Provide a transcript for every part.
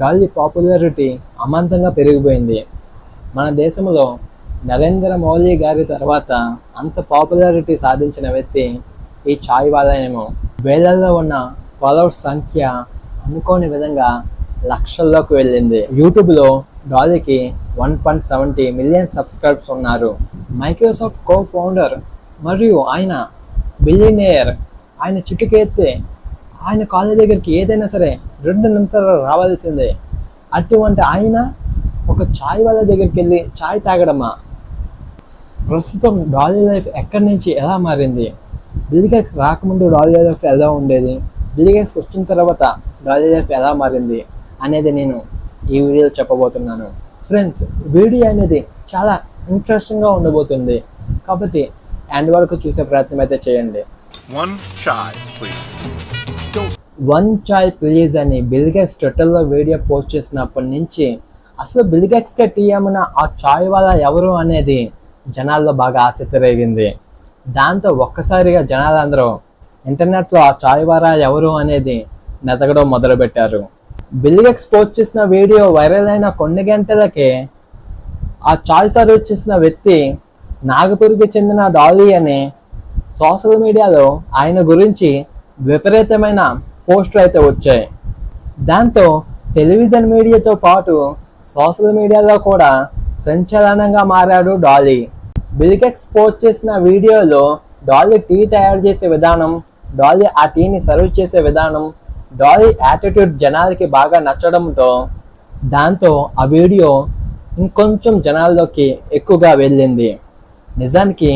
Dolly popularity అమాంతంగా పెరిగిపోయింది. మన దేశంలో నరేంద్ర మోదీ గారి తర్వాత అంత పాపులారిటీ సాధించిన వ్యక్తి ఈ చాయ్ వాలయము వేలల్లో ఉన్న ఫాలోవర్స్ సంఖ్య అనుకోని విధంగా లక్షల్లోకి వెళ్ళింది. యూట్యూబ్లో డాలీకి one point seventy million subscribes ఉన్నారు. మైక్రోసాఫ్ట్ కో ఫౌండర్ మరియు ఆయన బిలియనేయర్ ఆయన చిటికెత్తే ఆయన కాలేజ్ దగ్గరికి ఏదైనా సరే రెండు నిమిషాలు రావాల్సిందే. అటువంటి ఆయన ఒక ఛాయ్ వాళ్ళ దగ్గరికి వెళ్ళి ఛాయ్ తాగడమా? ప్రస్తుతం డాలీ లైఫ్ ఎక్కడి నుంచి ఎలా మారింది? బిల్లిగెక్స్ రాకముందు డాలీ లైఫ్ ఎలా ఉండేది? బిల్లిగెక్స్ వచ్చిన తర్వాత డాలీ లైఫ్ ఎలా మారింది అనేది నేను ఈ వీడియోలో చెప్పబోతున్నాను. ఫ్రెండ్స్ వీడియో అనేది చాలా ఇంట్రెస్టింగ్గా ఉండబోతుంది. కాబట్టి ఎండ్ వరకు చూసే ప్రయత్నం అయితే చేయండి. One chai, please. One chai please అని బిల్గెక్స్ ట్విట్టర్లో వీడియో పోస్ట్ చేసినప్పటి నుంచి అసలు బిల్గెక్స్కే టీ అమ్మిన ఆ చాయ్ వాళ్ళ ఎవరు అనేది జనాల్లో బాగా ఆసక్తి రేగింది. దాంతో ఒక్కసారిగా జనాలందరూ ఇంటర్నెట్లో ఆ చాయ్ వారా ఎవరు అనేది నెతకడం మొదలుపెట్టారు. బిల్గెక్స్ పోస్ట్ చేసిన వీడియో వైరల్ అయిన కొన్ని గంటలకే ఆ చాయ్ సార్ చేసిన వ్యక్తి నాగపూర్కి చెందిన డాలీ అని సోషల్ మీడియాలో ఆయన గురించి విపరీతమైన పోస్టులు అయితే వచ్చాయి. దాంతో టెలివిజన్ మీడియాతో పాటు సోషల్ మీడియాలో కూడా సంచలనంగా మారాడు డాలీ. బిల్గెక్స్ పోస్ట్ చేసిన వీడియోలో డాలీ టీ తయారు చేసే విధానం డాలీ ఆ టీని సర్వ్ చేసే విధానం డాలీ యాటిట్యూడ్ జనాలకి బాగా నచ్చడంతో దాంతో ఆ వీడియో ఇంకొంచెం జనాల్లోకి ఎక్కువగా వెళ్ళింది. నిజానికి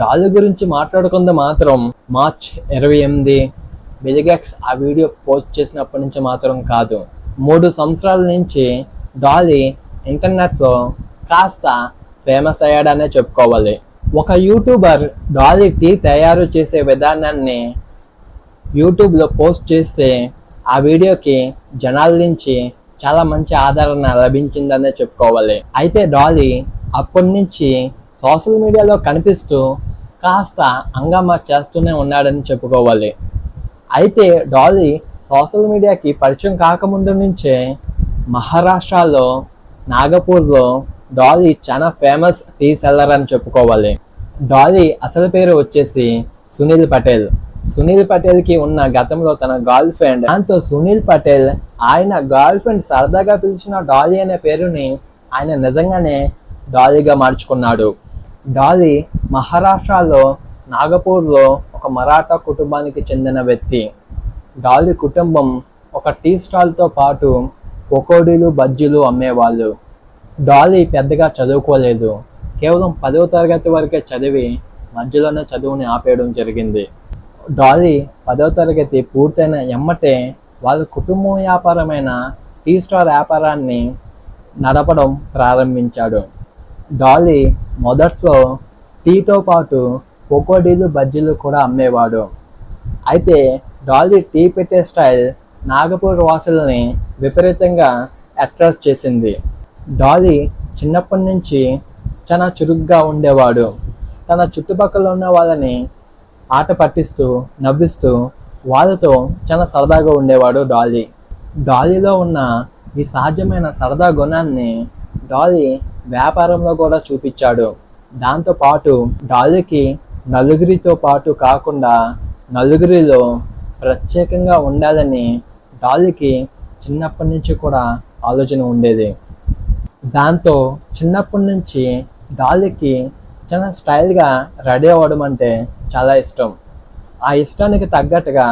డాలీ గురించి మాట్లాడుకుంది మాత్రం మార్చ్ ఇరవై ఎనిమిది బిలిగెక్స్ ఆ వీడియో పోస్ట్ చేసినప్పటి నుంచి మాత్రం కాదు. మూడు సంవత్సరాల నుంచి డాలీ ఇంటర్నెట్లో కాస్త ఫేమస్ అయ్యాడనే చెప్పుకోవాలి. ఒక యూట్యూబర్ డాలీ టీ తయారు చేసే విధానాన్ని యూట్యూబ్లో పోస్ట్ చేస్తే ఆ వీడియోకి జనాల నుంచి చాలా మంచి ఆదరణ లభించిందనే చెప్పుకోవాలి. అయితే డాలీ అప్పటి నుంచి సోషల్ మీడియాలో కనిపిస్తూ కాస్త హంగామా చేస్తూనే ఉన్నాడని చెప్పుకోవాలి. అయితే డాలీ సోషల్ మీడియాకి పరిచయం కాకముందు నుంచే మహారాష్ట్రలో నాగపూర్లో డాలీ చాలా ఫేమస్ టీ సెల్లర్ అని చెప్పుకోవాలి. డాలీ అసలు పేరు వచ్చేసి సునీల్ పటేల్. సునీల్ పటేల్కి ఉన్న గతంలో తన గర్ల్ ఫ్రెండ్ దాంతో సునీల్ పటేల్ ఆయన గర్ల్ ఫ్రెండ్ సరదాగా పిలిచిన డాలీ అనే పేరుని ఆయన నిజంగానే డాలీగా మార్చుకున్నాడు. డాలీ మహారాష్ట్రలో నాగపూర్లో ఒక మరాఠా కుటుంబానికి చెందిన వ్యక్తి. డాలీ కుటుంబం ఒక టీ స్టాల్తో పాటు పకోడీలు బజ్జీలు అమ్మేవాళ్ళు. డాలీ పెద్దగా చదువుకోలేదు. కేవలం పదవ తరగతి వరకే చదివి మధ్యలోనే చదువుని ఆపేయడం జరిగింది. డాలీ పదవ తరగతి పూర్తయిన ఎమ్మటే వాళ్ళ కుటుంబం వ్యాపారమైన టీ స్టాల్ వ్యాపారాన్ని నడపడం ప్రారంభించాడు. డాలీ మొదట్లో టీతో పాటు పకోడీలు బజ్జీలు కూడా అమ్మేవాడు. అయితే డాలీ టీ పెట్టే స్టైల్ నాగపూర్ వాసులని విపరీతంగా అట్రాక్ట్ చేసింది. డాలీ చిన్నప్పటి నుంచి చాలా చురుగ్గా ఉండేవాడు. తన చుట్టుపక్కల ఉన్న వాళ్ళని ఆట పట్టిస్తూ నవ్విస్తూ వాళ్ళతో చాలా సరదాగా ఉండేవాడు డాలీ డాలీలో ఉన్న ఈ సహజమైన సరదా గుణాన్ని డాలీ వ్యాపారంలో కూడా చూపించాడు. దాంతోపాటు డాలీకి నలుగురితో పాటు కాకుండా నలుగురిలో ప్రత్యేకంగా ఉండాలని డాలీకి చిన్నప్పటి నుంచి కూడా ఆలోచన ఉండేది. దాంతో చిన్నప్పటి నుంచి డాలీకి చాలా స్టైల్గా రెడీ అవ్వడం అంటే చాలా ఇష్టం. ఆ ఇష్టానికి తగ్గట్టుగా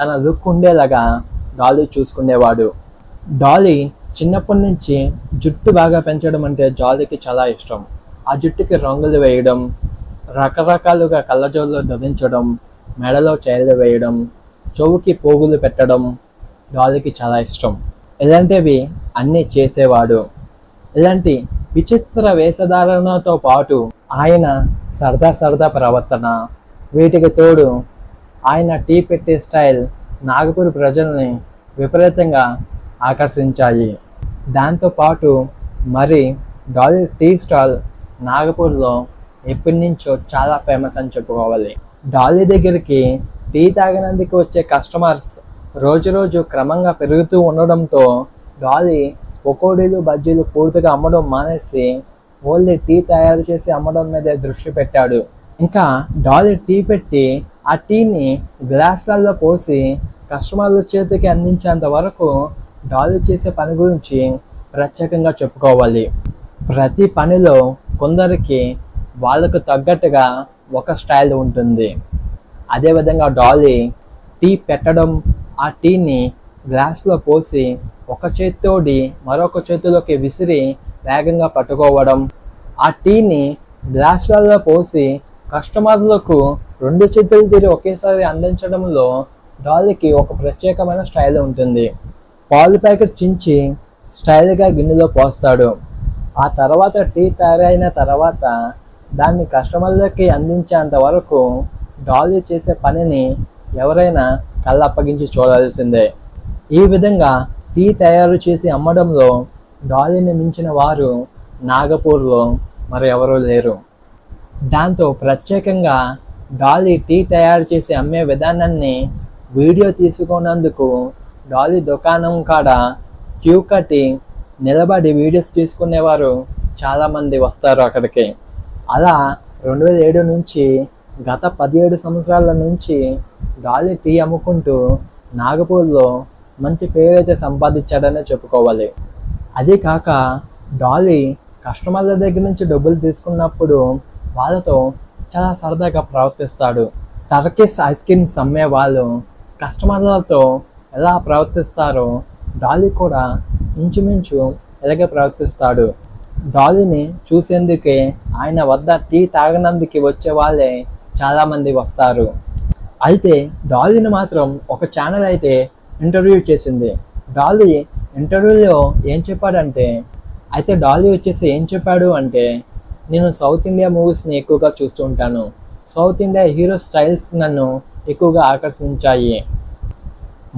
తన లుక్ ఉండేలాగా డాలీ చూసుకునేవాడు. డాలీ చిన్నప్పటి నుంచి జుట్టు బాగా పెంచడం అంటే జాలీకి చాలా ఇష్టం. ఆ జుట్టుకి రంగులు వేయడం రకరకాలుగా కళ్ళజోళ్ళు ధరించడం మెడలో చైర్లు వేయడం చెవుకి పోగులు పెట్టడం డాలికి చాలా ఇష్టం. ఇలాంటివి అన్నీ చేసేవాడు. ఇలాంటి విచిత్ర వేషధారణతో పాటు ఆయన సరదా సరదా ప్రవర్తన వీటికి తోడు ఆయన టీ పెట్టే స్టైల్ నాగపూర్ ప్రజల్ని విపరీతంగా ఆకర్షించాయి. దాంతోపాటు మరి డాలీ టీ స్టాల్ నాగపూర్లో ఎప్పటి నుంచో చాలా ఫేమస్ అని చెప్పుకోవాలి. డాలీ దగ్గరికి టీ తాగనందుకు వచ్చే కస్టమర్స్ రోజు రోజు క్రమంగా పెరుగుతూ ఉండడంతో డాలీ పకోడీలు బజ్జీలు పూర్తిగా అమ్మడం మానేసి ఓన్లీ టీ తయారు చేసి అమ్మడం మీదే దృష్టి పెట్టాడు. ఇంకా డాలీ టీ పెట్టి ఆ టీని గ్లాసులలో పోసి కస్టమర్ల చేతికి అందించేంత వరకు డాలీ చేసే పని గురించి ప్రత్యేకంగా చెప్పుకోవాలి. ప్రతి పనిలో కొందరికి వాళ్ళకు తగ్గట్టుగా ఒక స్టైల్ ఉంటుంది. అదేవిధంగా డాలీ టీ పెట్టడం ఆ టీని గ్లాస్లో పోసి ఒక చేత్తోడి మరొక చేతిలోకి విసిరి వేగంగా పట్టుకోవడం ఆ టీని గ్లాసులలో పోసి కస్టమర్లకు రెండు చేతులు తీరి ఒకేసారి అందించడంలో డాలీకి ఒక ప్రత్యేకమైన స్టైల్ ఉంటుంది. పాలు ప్యాకెట్ చించి స్టైల్గా గిన్నెలో పోస్తాడు. ఆ తర్వాత టీ తయారైన తర్వాత దాన్ని కస్టమర్లకి అందించేంత వరకు డాలీ చేసే పనిని ఎవరైనా కళ్ళప్పగించి చూడాల్సిందే. ఈ విధంగా టీ తయారు చేసి అమ్మడంలో డాలీని మించిన వారు నాగపూర్లో మరి ఎవరూ లేరు. దాంతో ప్రత్యేకంగా డాలీ టీ తయారు చేసి అమ్మే విధానాన్ని వీడియో తీసుకున్నందుకు డాలీ దుకాణం కాడ క్యూ కట్టి నిలబడి వీడియోస్ తీసుకునేవారు చాలామంది వస్తారు అక్కడికి. అలా రెండు వేల ఏడు నుంచి గత పదిహేడు సంవత్సరాల నుంచి గాలి టీ అమ్ముకుంటూ నాగపూర్లో మంచి పేరైతే సంపాదించాడనే చెప్పుకోవాలి. అదే కాక డాలీ కస్టమర్ల దగ్గర నుంచి డబ్బులు తీసుకున్నప్పుడు వాళ్ళతో చాలా సరదాగా ప్రవర్తిస్తాడు. టర్కిస్ ఐస్ క్రీమ్స్ అమ్మే వాళ్ళు కస్టమర్లతో ఎలా ప్రవర్తిస్తారో డాలీ కూడా ఇంచుమించు ఇలాగే ప్రవర్తిస్తాడు. డాలీని చూసేందుకే ఆయన వద్ద టీ తాగనందుకు వచ్చే వాళ్ళే చాలామంది వస్తారు. అయితే డాలీని మాత్రం ఒక ఛానల్ అయితే ఇంటర్వ్యూ చేసింది. డాలీ ఇంటర్వ్యూలో ఏం చెప్పాడంటే అయితే డాలీ వచ్చేసి ఏం చెప్పాడు అంటే నేను సౌత్ ఇండియా మూవీస్ని ఎక్కువగా చూస్తూ ఉంటాను. సౌత్ ఇండియా హీరో స్టైల్స్ నన్ను ఎక్కువగా ఆకర్షించాయి.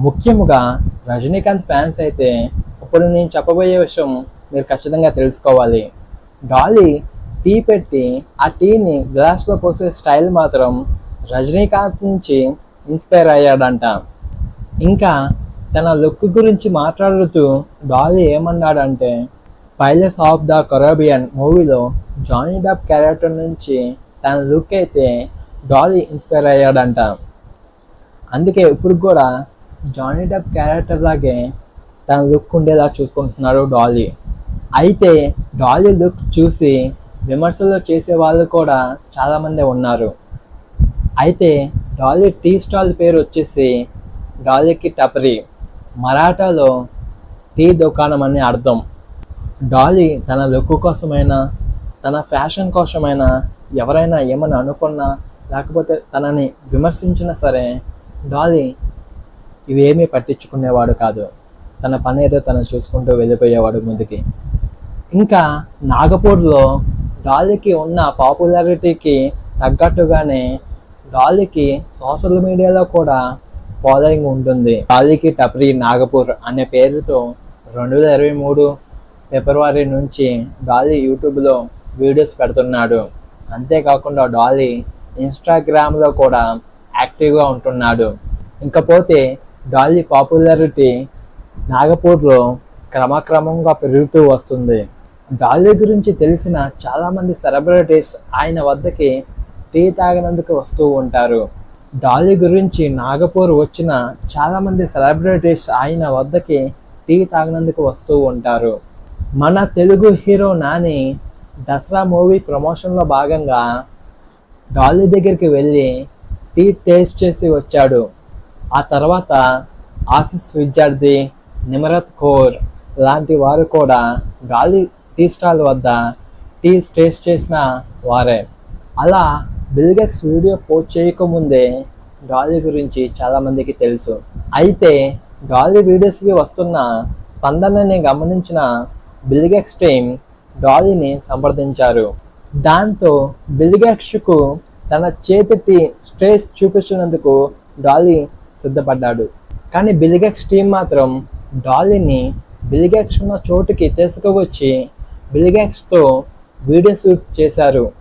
ముఖ్యముగా రజనీకాంత్ ఫ్యాన్స్ అయితే ఇప్పుడు నేను చెప్పబోయే విషయం మీరు ఖచ్చితంగా తెలుసుకోవాలి. డాలీ టీ పెట్టి ఆ టీని గ్లాస్లో పోసే స్టైల్ మాత్రం రజనీకాంత్ నుంచి ఇన్స్పైర్ అయ్యాడంట. ఇంకా తన లుక్ గురించి మాట్లాడుతూ డాలీ ఏమన్నాడంటే పైలట్స్ ఆఫ్ ద కరోబియన్ మూవీలో జానీ డబ్ క్యారెక్టర్ నుంచి తన లుక్ అయితే డాలీ ఇన్స్పైర్ అయ్యాడంట. అందుకే ఇప్పుడు కూడా జానీ డబ్ క్యారెక్టర్ లాగే తన లుక్ ఉండేలా చూసుకుంటున్నాడు డాలీ. అయితే డాలీ లుక్ చూసి విమర్శలు చేసే వాళ్ళు కూడా చాలామంది ఉన్నారు. అయితే డాలీ టీ స్టాల్ పేరు వచ్చేసి డాలీకి టపరి. మరాఠాలో టీ దుకాణం అని అర్థం. డాలీ తన లుక్ కోసమైనా తన ఫ్యాషన్ కోసమైనా ఎవరైనా ఏమైనా అనుకున్నా లేకపోతే తనని విమర్శించినా సరే డాలీ ఇవేమీ పట్టించుకునేవాడు కాదు. తన పని ఏదో తను చూసుకుంటూ వెళ్ళిపోయేవాడు ముందుకి. ఇంకా నాగపూర్లో డాలీకి ఉన్న పాపులారిటీకి తగ్గట్టుగానే డాలీకి సోషల్ మీడియాలో కూడా ఫాలోయింగ్ ఉంటుంది. డాలీకి టప్రీ నాగపూర్ అనే పేరుతో రెండు వేల ఇరవై మూడు ఫిబ్రవరి నుంచి డాలీ యూట్యూబ్లో వీడియోస్ పెడుతున్నాడు. అంతేకాకుండా డాలీ ఇన్స్టాగ్రామ్లో కూడా యాక్టివ్గా ఉంటున్నాడు. ఇంకపోతే డాలీ పాపులారిటీ నాగపూర్లో క్రమక్రమంగా పెరుగుతూ వస్తుంది. డాలే గురించి తెలిసిన చాలామంది సెలబ్రిటీస్ ఆయన వద్దకి టీ తాగనందుకు వస్తూ ఉంటారు. డాలీ గురించి నాగపూర్ వచ్చిన చాలామంది సెలబ్రిటీస్ ఆయన వద్దకి టీ తాగనందుకు వస్తూ ఉంటారు. మన తెలుగు హీరో నాని దసరా మూవీ ప్రమోషన్లో భాగంగా డాలీ దగ్గరికి వెళ్ళి టీ టేస్ట్ చేసి వచ్చాడు. ఆ తర్వాత ఆశిస్ విద్యార్థి నిమరత్ కౌర్ లాంటి వారు కూడా డాలీ టీ స్టాల్ వద్ద టీ టేస్ట్ చేసిన వారే. అలా బిల్గెక్స్ వీడియో పోస్ట్ చేయకముందే డాలీ గురించి చాలామందికి తెలుసు. అయితే డాలీ వీడియోస్కి వస్తున్న స్పందనని గమనించిన బిల్గెక్స్ టీం డాలీని సంప్రదించారు. దాంతో బిల్గెక్స్కు తన చేతికి స్ట్రేస్ చూపించినందుకు డాలీ సిద్ధపడ్డాడు. కానీ బిల్గెక్స్ టీం మాత్రం డాలీని బిల్గెక్స్ ఉన్న చోటుకి తీసుకువచ్చి బిల్గ్యాక్స్తో వీడియో షూట్ చేశారు.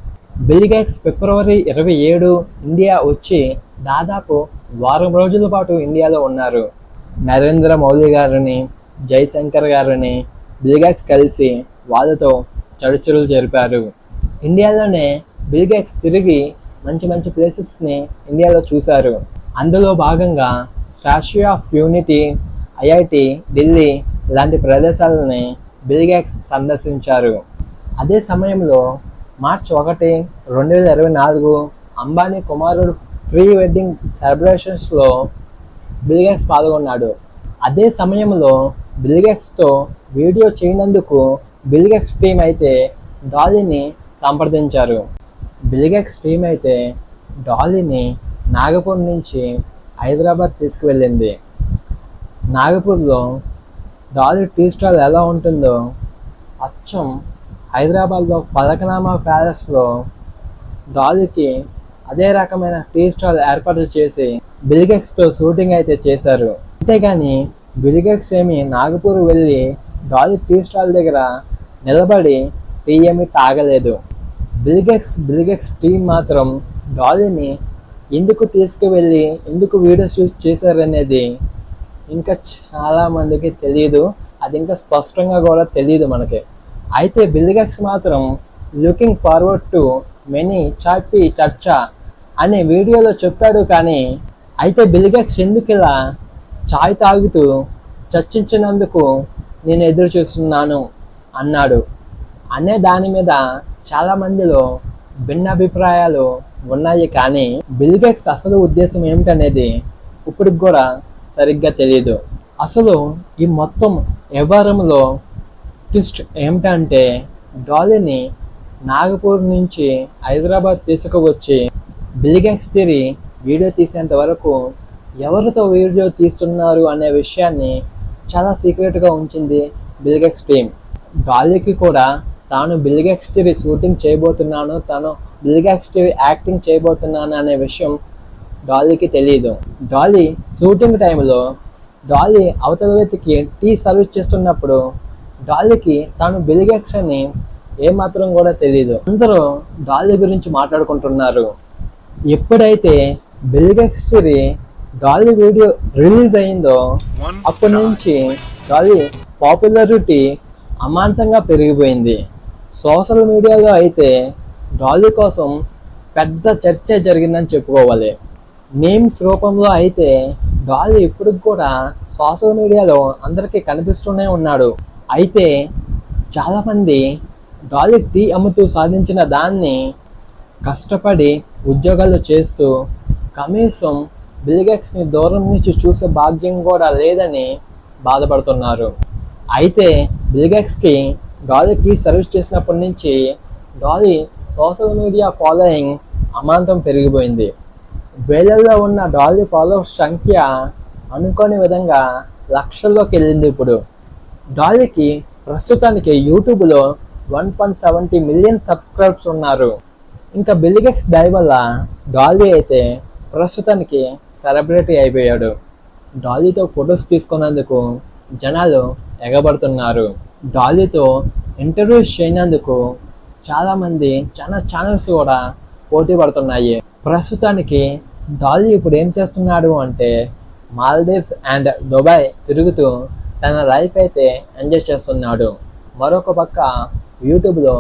బిల్గ్యాక్స్ ఫిబ్రవరి ఇరవై ఏడు ఇండియా వచ్చి దాదాపు వారం రోజుల పాటు ఇండియాలో ఉన్నారు. నరేంద్ర మోదీ గారిని జయశంకర్ గారిని బిల్గ్యాక్స్ కలిసి వాళ్ళతో చడుచరులు జరిపారు. ఇండియాలోనే బిల్గ్యాక్స్ తిరిగి మంచి మంచి ప్లేసెస్ని ఇండియాలో చూశారు. అందులో భాగంగా statue of unity IIT Delhi ఇలాంటి ప్రదేశాలని బిల్గేట్స్ సందర్శించారు. అదే సమయంలో మార్చ్ ఒకటి రెండు వేల ఇరవై నాలుగు అంబానీ కుమారుడు ప్రీ వెడ్డింగ్ సెలబ్రేషన్స్లో బిల్గేట్స్ పాల్గొన్నాడు. అదే సమయంలో బిల్గేట్స్తో వీడియో చేయనందుకు బిల్గేట్స్ టీం అయితే డాలీని సంప్రదించారు. బిల్గేట్స్ టీం అయితే డాలీని నాగపూర్ నుంచి హైదరాబాద్ తీసుకువెళ్ళింది. నాగపూర్లో డాలీ టీ స్టాల్ ఎలా ఉంటుందో. అచ్చం. హైదరాబాద్లో పలకనామా ప్యాలెస్లో దాదికి అదే రకమైన టీ స్టాల్ ఏర్పాటు చేసి బిలిగెక్స్తో షూటింగ్ అయితే చేశారు. అంతేగాని బిలిగెక్స్ ఏమి నాగపూర్ వెళ్ళి దాది టీ స్టాల్ దగ్గర నిలబడి టీ ఏమి తాగలేదు. బిలిగెక్స్ బిలిగెక్స్ టీం మాత్రం డాలీని ఎందుకు తీసుకువెళ్ళి ఎందుకు వీడియో షూట్ చేశారనేది ఇంకా చాలా మందికి తెలియదు అది ఇంకా స్పష్టంగా కూడా తెలియదు మనకి. అయితే బిల్గెక్స్ మాత్రం లుకింగ్ ఫార్వర్డ్ టు మెనీ చాపి చర్చ అనే వీడియోలో చెప్పాడు కానీ అయితే బిల్గెక్స్ ఎందుకు ఇలా చాయ్ తాగుతూ చర్చించినందుకు నేను ఎదురు చూస్తున్నాను అన్నాడు. అనే దాని మీద చాలా మందిలో ఉన్నాయి కానీ బిల్గెట్స్ అసలు ఉద్దేశం ఏమిటనేది ఇప్పటికి కూడా సరిగ్గా తెలియదు అసలు ఈ మొత్తం వ్యవహారంలో ట్విస్ట్ ఏమిటంటే డాలీని నాగపూర్ నుంచి హైదరాబాద్ తీసుకువచ్చి బిల్గెట్స్ తీరి వీడియో తీసేంత వరకు ఎవరితో వీడియో తీస్తున్నారు అనే విషయాన్ని చాలా సీక్రెట్గా ఉంచింది బిలిగెక్స్ టీమ్ డాలీకి కూడా తాను బిల్గెక్స్ తిరి షూటింగ్ చేయబోతున్నాను తాను బిల్గెక్స్ తిరి యాక్టింగ్ చేయబోతున్నాను అనే విషయం డాలీకి తెలియదు డాలీ షూటింగ్ టైంలో డాలీ అవతల వ్యక్తికి టీ సర్వీస్ చేస్తున్నప్పుడు డాలీకి తాను బిల్గెక్స్ అని ఏమాత్రం కూడా తెలియదు అందరూ డాలీ గురించి మాట్లాడుకుంటున్నారు. ఎప్పుడైతే బిల్గెక్స్ తిరి డాలీ వీడియో రిలీజ్ అయిందో అప్పటి నుంచి. డాలీ పాపులారిటీ అమాంతంగా పెరిగిపోయింది. సోషల్ మీడియాలో అయితే డాలీ కోసం పెద్ద చర్చ జరిగిందని చెప్పుకోవాలి. నేమ్స్ రూపంలో అయితే డాలీ ఇప్పటికి కూడా సోషల్ మీడియాలో అందరికీ కనిపిస్తూనే ఉన్నాడు. అయితే చాలామంది డాలీ టీ అమ్ముతూ సాధించిన దాన్ని కష్టపడి ఉద్యోగాలు చేస్తూ కనీసం బిల్గెక్స్ని దూరం నుంచి చూసే భాగ్యం కూడా లేదని బాధపడుతున్నారు. అయితే బిల్గెక్స్కి డాలీ టీ సర్వీస్ చేసినప్పటి నుంచి డాలీ సోషల్ మీడియా ఫాలోయింగ్ అమాంతం పెరిగిపోయింది. వేలల్లో ఉన్న డాలీ ఫాలోవర్స్ సంఖ్య అనుకోని విధంగా లక్షల్లోకి వెళ్ళింది ఇప్పుడు. డాలీకి ప్రస్తుతానికి యూట్యూబ్లో one point seventy million subscribes ఉన్నారు. ఇంకా బిల్గెక్స్ దయ వల్ల డాలీ అయితే ప్రస్తుతానికి సెలబ్రిటీ అయిపోయాడు. డాలీతో ఫొటోస్ తీసుకున్నందుకు జనాలు ఎగబడుతున్నారు. డాలీతో ఇంటర్వ్యూస్ చేయనందుకు చాలామంది చాలా ఛానల్స్ కూడా పోటీ పడుతున్నాయి. ప్రస్తుతానికి డాలీ ఇప్పుడు ఏం చేస్తున్నాడు అంటే మాల్దీవ్స్ అండ్ దుబాయ్ తిరుగుతూ తన లైఫ్ అయితే ఎంజాయ్ చేస్తున్నాడు. మరొక పక్క యూట్యూబ్లో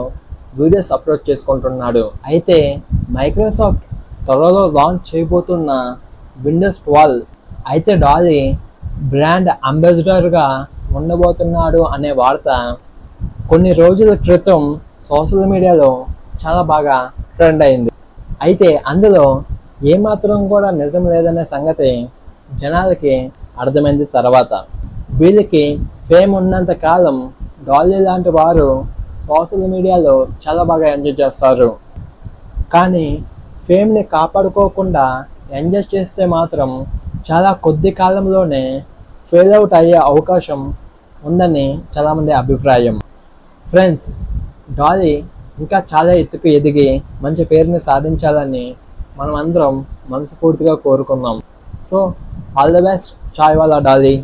వీడియోస్ అప్లోడ్ చేసుకుంటున్నాడు. అయితే మైక్రోసాఫ్ట్ త్వరలో లాంచ్ చేయబోతున్న విండోస్ ట్వెల్వ్ అయితే డాలీ బ్రాండ్ అంబాసిడర్గా ఉండబోతున్నాడు అనే వార్త కొన్ని రోజుల క్రితం సోషల్ మీడియాలో చాలా బాగా ట్రెండ్ అయింది. అయితే అందులో ఏమాత్రం కూడా నిజం లేదనే సంగతి జనాలకి అర్థమైంది తర్వాత. వీళ్ళకి ఫేమ్ ఉన్నంత కాలం డాలీ లాంటి వారు సోషల్ మీడియాలో చాలా బాగా ఎంజాయ్ చేస్తారు. కానీ ఫేమ్ని కాపాడుకోకుండా ఎంజాయ్ చేస్తే మాత్రం చాలా కొద్ది కాలంలోనే ఫెయిల్ అవుట్ అయ్యే అవకాశం ఉందని చాలామంది అభిప్రాయం. ఫ్రెండ్స్ డాలీ ఇంకా చాలా ఎత్తుకు ఎదిగి మంచి పేరుని సాధించాలని మనం అందరం మనస్ఫూర్తిగా కోరుకుందాం so all the best chai వాళ్ళ డాలీ